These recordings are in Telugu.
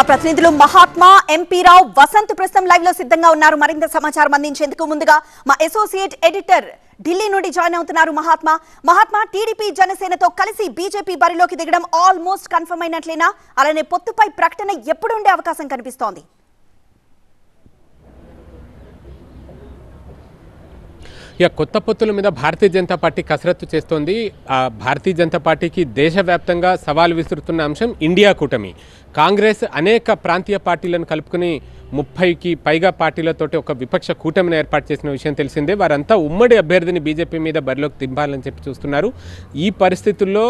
మా ప్రతినిధులు మహాత్మా ఎంపీ రావు వసంత్ ప్రస్తుతం లైవ్లో సిద్ధంగా ఉన్నారు. మరింత సమాచారం అందించేందుకు ముందుగా మా అసోసియేట్ ఎడిటర్ ఢిల్లీ నుండి జాయిన్ అవుతున్నారు మహాత్మా. మహాత్మా టీడీపీ జనసేనతో కలిసి బీజేపీ బరిలోకి దిగడం ఆల్మోస్ట్ కన్ఫర్మ్ అయినట్లేనా? అలానే పొత్తుపై ప్రకటన ఎప్పుడు ఉండే అవకాశం కనిపిస్తోంది? ఇక కొత్త పొత్తుల మీద భారతీయ జనతా పార్టీ కసరత్తు చేస్తోంది. భారతీయ జనతా పార్టీకి దేశవ్యాప్తంగా సవాల్ విసురుతున్న అంశం ఇండియా కూటమి. కాంగ్రెస్ అనేక ప్రాంతీయ పార్టీలను కలుపుకుని ముప్పైకి పైగా పార్టీలతోటి ఒక విపక్ష కూటమిని ఏర్పాటు చేసిన విషయం తెలిసిందే. వారంతా ఉమ్మడి అభ్యర్థిని బీజేపీ మీద బరిలోకి దింపాలని చెప్పి చూస్తున్నారు. ఈ పరిస్థితుల్లో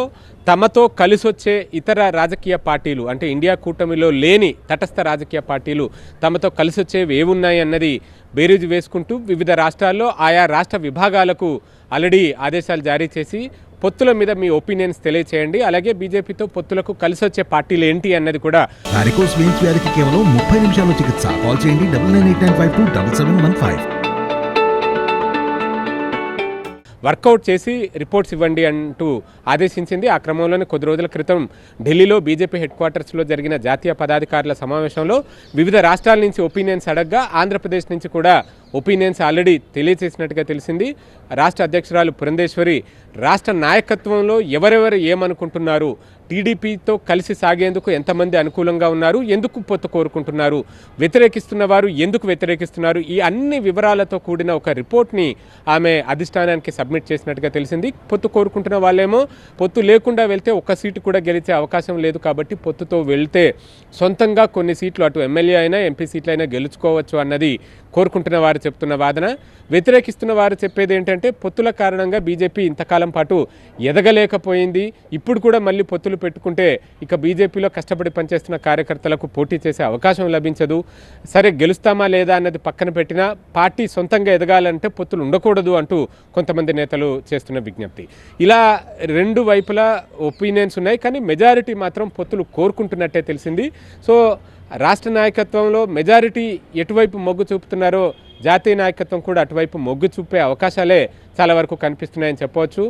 తమతో కలిసి వచ్చే ఇతర రాజకీయ పార్టీలు అంటే ఇండియా కూటమిలో లేని తటస్థ రాజకీయ పార్టీలు తమతో కలిసి వచ్చేవి ఏమున్నాయి అన్నది బేరీజు వేసుకుంటూ వివిధ రాష్ట్రాల్లో ఆయా రాష్ట్ర విభాగాలకు ఆల్రెడీ ఆదేశాలు జారీ చేసి పొత్తుల మీద మీ ఒపీనియన్స్ తెలియచేయండి. అలాగే బీజేపీతో పొత్తులకు కలిసి వచ్చే పార్టీలు ఏంటి అన్నది కూడా వారికోస్ వెయిన్స్ వ్యాధికి కేవలం ముప్పై నిమిషాల్లో చికిత్స. కాల్ చేయండి double nine eight nine five two double seven one five work out చేసి రిపోర్ట్స్ ఇవ్వండి అంటూ ఆదేశించింది. ఆ క్రమంలోనే కొద్ది రోజుల క్రితం ఢిల్లీలో బీజేపీ హెడ్ క్వార్టర్స్లో జరిగిన జాతీయ పదాధికారుల సమావేశంలో వివిధ రాష్ట్రాల నుంచి ఒపీనియన్స్ అడగ్గా ఆంధ్రప్రదేశ్ నుంచి కూడా ఒపీనియన్స్ ఆల్రెడీ తెలియచేసినట్టుగా తెలిసింది. రాష్ట్ర అధ్యక్షురాలు పురంధేశ్వరి రాష్ట్ర నాయకత్వంలో ఎవరెవరు ఏమనుకుంటున్నారు? టీడీపీతో కలిసి సాగేందుకు ఎంతమంది అనుకూలంగా ఉన్నారు? ఎందుకు పొత్తు కోరుకుంటున్నారు? వ్యతిరేకిస్తున్న వారు ఎందుకు వ్యతిరేకిస్తున్నారు? ఈ అన్ని వివరాలతో కూడిన ఒక రిపోర్ట్ని ఆమె అధిష్టానానికి సబ్మిట్ చేసినట్టుగా తెలిసింది. పొత్తు కోరుకుంటున్న వాళ్ళేమో పొత్తు లేకుండా వెళ్తే ఒక్క సీటు కూడా గెలిచే అవకాశం లేదు కాబట్టి పొత్తుతో వెళ్తే సొంతంగా కొన్ని సీట్లు అటు ఎమ్మెల్యే అయినా ఎంపీ సీట్లు అయినా గెలుచుకోవచ్చు అన్నది కోరుకుంటున్న వారు చెప్తున్న వాదన వ్యతిరేకిస్తున్న వారు చెప్పేది ఏంటంటే పొత్తుల కారణంగా బీజేపీ ఇంతకాలం పాటు ఎదగలేకపోయింది. ఇప్పుడు కూడా మళ్ళీ పొత్తులు పెట్టుకుంటే ఇక బీజేపీలో కష్టపడి పనిచేస్తున్న కార్యకర్తలకు పోటీ చేసే అవకాశం లభించదు. సరే గెలుస్తామా లేదా అన్నది పక్కన పెట్టినా పార్టీ సొంతంగా ఎదగాలంటే పొత్తులు ఉండకూడదు అంటూ కొంతమంది నేతలు చేస్తున్న విజ్ఞప్తి. ఇలా రెండు వైపులా ఒపీనియన్స్ ఉన్నాయి కానీ మెజారిటీ మాత్రం పొత్తులు కోరుకుంటున్నట్టే తెలిసింది. సో రాష్ట్ర నాయకత్వంలో మెజారిటీ ఎటువైపు మొగ్గు చూపుతున్నారో జాతీయ నాయకత్వం కూడా అటువైపు మొగ్గు చూపే అవకాశాలే చాలా వరకు కనిపిస్తున్నాయని చెప్పవచ్చు.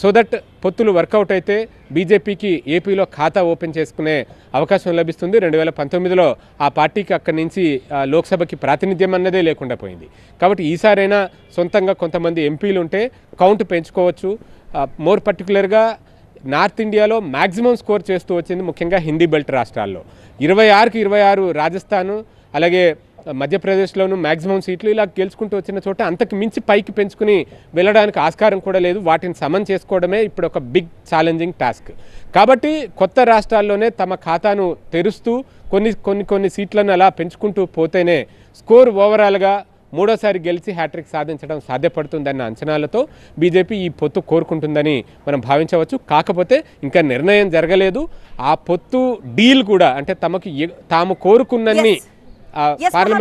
సో దట్ పొత్తులు వర్కౌట్ అయితే బీజేపీకి ఏపీలో ఖాతా ఓపెన్ చేసుకునే అవకాశం లభిస్తుంది. రెండు వేల పంతొమ్మిదిలో ఆ పార్టీకి అక్కడి నుంచి లోక్సభకి ప్రాతినిధ్యం అన్నదే లేకుండా పోయింది. కాబట్టి ఈసారైనా సొంతంగా కొంతమంది ఎంపీలు ఉంటే కౌంట్ పెంచుకోవచ్చు. మోర్ పర్టికులర్గా నార్త్ ఇండియాలో మ్యాక్సిమం స్కోర్ చేస్తూ వచ్చింది ముఖ్యంగా హిందీ బెల్ట్ రాష్ట్రాల్లో. ఇరవై ఆరుకి ఇరవై ఆరు రాజస్థాను అలాగే మధ్యప్రదేశ్లోను మ్యాక్సిమం సీట్లు ఇలా గెలుచుకుంటూ వచ్చిన చోట అంతకు మించి పైకి పెంచుకుని వెళ్ళడానికి ఆస్కారం కూడా లేదు. వాటిని సమన్ చేసుకోవడమే ఇప్పుడు ఒక బిగ్ ఛాలెంజింగ్ టాస్క్. కాబట్టి కొత్త రాష్ట్రాల్లోనే తమ ఖాతాను తెరుస్తూ కొన్ని కొన్ని కొన్ని సీట్లను అలా పెంచుకుంటూ పోతేనే స్కోర్ ఓవరాల్గా మూడోసారి గెలిచి హ్యాట్రిక్ సాధించడం సాధ్యపడుతుందన్న అంచనాలతో బీజేపీ ఈ పొత్తు కోరుకుంటుందని మనం భావించవచ్చు. కాకపోతే ఇంకా నిర్ణయం జరగలేదు. ఆ పొత్తు డీల్ కూడా అంటే తమకు తాము కోరుకున్నన్ని Yes, పార్లమెంట్